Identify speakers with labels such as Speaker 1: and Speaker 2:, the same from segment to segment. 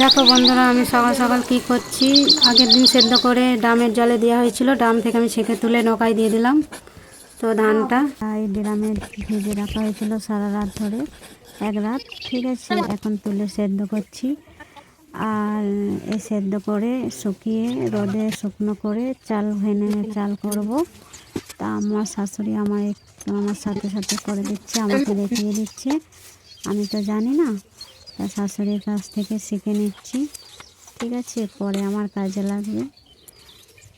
Speaker 1: দেখো বন্ধুরা, আমি সকাল সকাল কি করছি? আগের দিন সেদ্ধ করে ডামের জলে দেওয়া হয়েছিল, ডাম থেকে আমি ছেঁকে তুলে নৌকায় দিয়ে দিলাম। তো ধানটা এই ড্রামে ভিজে রাখা হয়েছিল সারা রাত ধরে, এক রাত, ঠিক আছে? এখন তুলে সেদ্ধ করছি। আর এ সেদ্ধ করে শুকিয়ে রোদে শুকনো করে চাল ভেনে চাল করব। তা আমার শাশুড়ি আমার আমার সাথে সাথে করে দিচ্ছে, আমাকে দেখিয়ে দিচ্ছে। আমি তো জানি না। তা শাশুড়ির কাছ থেকে শিখে নিচ্ছি। ঠিক আছে, পরে আমার কাজে লাগবে।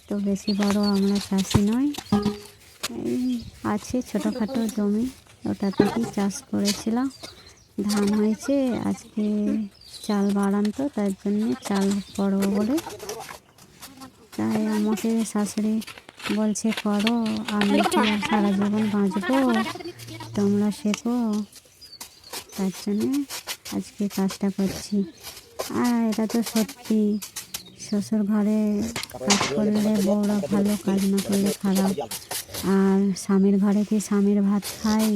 Speaker 1: তো বেশি বড় আমরা চাষি নয়। এই আছে ছোটোখাটো জমি, ওটা থেকেই চাষ করেছিলাম। ধান হয়েছে, আজকে চাল বাড়ান তো, তার জন্যে চাল করব বলে। তাই আমাকে শাশুড়ি বলছে, করো, আমি সারা জীবন বাঁচবো? তোমরা শেখো। তার জন্যে আজকে কাজটা করছি। আর এটা তো সত্যি, শ্বশুর ঘরে কাজ করলে বউরা ভালো, কাজ না করলে খারাপ। আর স্বামীর ঘরে কি স্বামীর ভাত খাই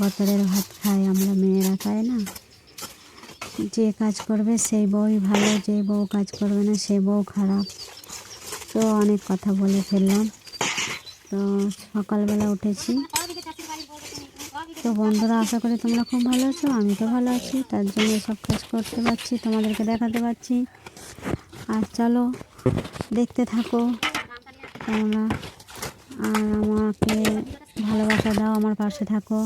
Speaker 1: বতরের ভাত খাই আমরা মেয়েরা খাই না। যে কাজ করবে সেই বউই ভালো, যে বউ কাজ করবে না সে বউ খারাপ। তো অনেক কথা বলে ফেললাম। তো সকালবেলা উঠেছি। তো বন্ধুরা আশা করি তোমরা খুব ভালো আছো আমি তো ভালো আছি তার জন্য সব কাজ করতে পারছি তোমাদেরকে দেখাতে পারছি। আর চলো দেখতে থাকো তোমরা। আর আমাকে ভালোবাসা দাও আমার পাশে থাকো।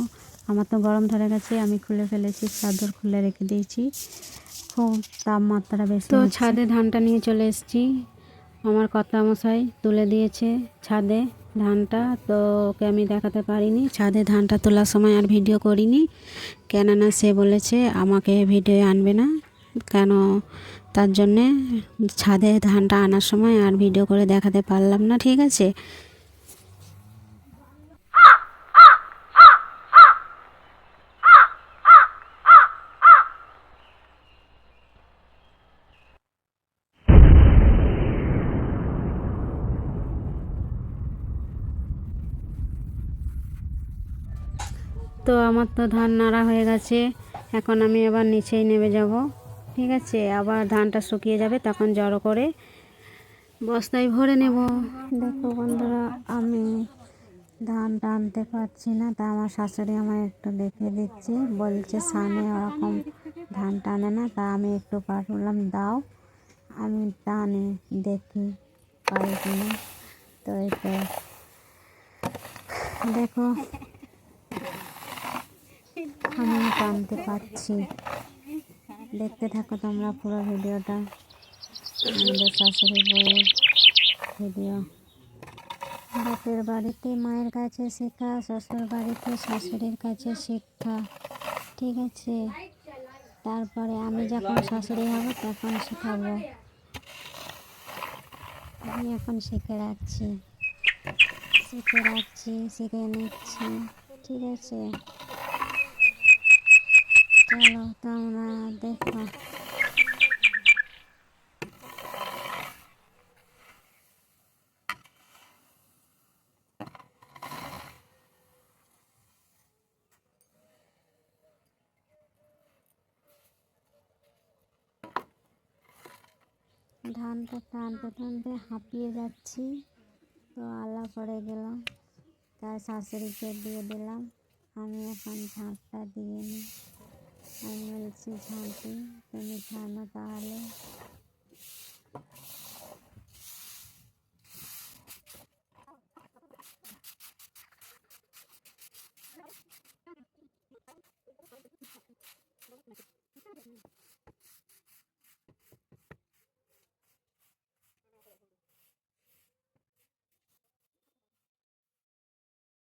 Speaker 1: আমার তো গরম ধরে গেছে আমি খুলে ফেলেছি চাদর খুলে রেখে দিয়েছি। খুব তাপমাত্রা বেশি তো ছাদে ধানটা নিয়ে চলে এসেছি। আমার কর্তা মশাই তুলে দিয়েছে ছাদে। ধানটা তো ওকে আমি দেখাতে পারিনি। ছাদে ধানটা তোলার সময় আর ভিডিও করিনি। কেননা সে বলেছে আমাকে ভিডিও আনবে না। কেন? তার জন্যে ছাদে ধানটা আনার সময় আর ভিডিও করে দেখাতে পারলাম না। ঠিক আছে? তো আমার তো ধান নাড়া হয়ে গেছে। এখন আমি আবার নিচেই নেমে যাব। ঠিক আছে? আবার ধানটা শুকিয়ে যাবে, তখন জড়ো করে বস্তায় ভরে নেব। দেখো বন্ধুরা, আমি ধান টানতে পারছি না, তা আমার শাশুড়ি আমায় একটু দেখে দিচ্ছে। বলছে, সামনে ওরকম ধান টানে না, তা আমি একটু পাঠলাম দাও। আমি টানে, দেখি পারি কিনা। তো এটা দেখো আমি টানতে পারছি। দেখতে থাকো তোমরা পুরো ভিডিওটা। আমাদের শাশুড়ি বউয়ের ভিডিও। বাপের বাড়িতে মায়ের কাছে শেখা, শ্বশুর বাড়িতে শাশুড়ির কাছে শিক্ষা, ঠিক আছে? তারপরে আমি যখন শাশুড়ি হব তখন শেখাবো। আমি এখন শিখে রাখছি। শিখে রাখছি, শিখে নিচ্ছি, ঠিক আছে? ধানটা করতে আনতে টানতে হাঁপিয়ে যাচ্ছি। তো আলা করে গেলাম। তার শাশুড়িকে দিয়ে দিলাম। আমি এখন ঝাঁপটা দিয়ে নিই আমি বলছি, ঝাঁপি, তুমি ঝানো তাহলে।